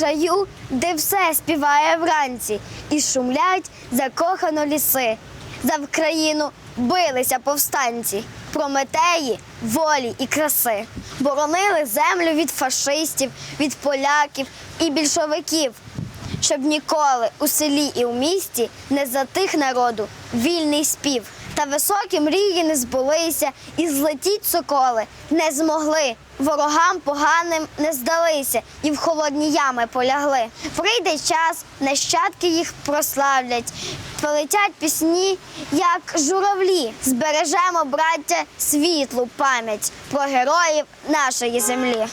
краю, де все співає вранці, і шумлять закохано ліси. За Вкраїну билися повстанці, прометеї, волі і краси. Боронили землю від фашистів, від поляків і більшовиків, щоб ніколи у селі і у місті не затих народу вільний спів. Та високі мрії не збулися, і злетіть соколи не змогли. Ворогам поганим не здалися і в холодні ями полягли. Прийде час, нащадки їх прославлять, полетять пісні, як журавлі. Збережемо, браття, світлу пам'ять про героїв нашої землі.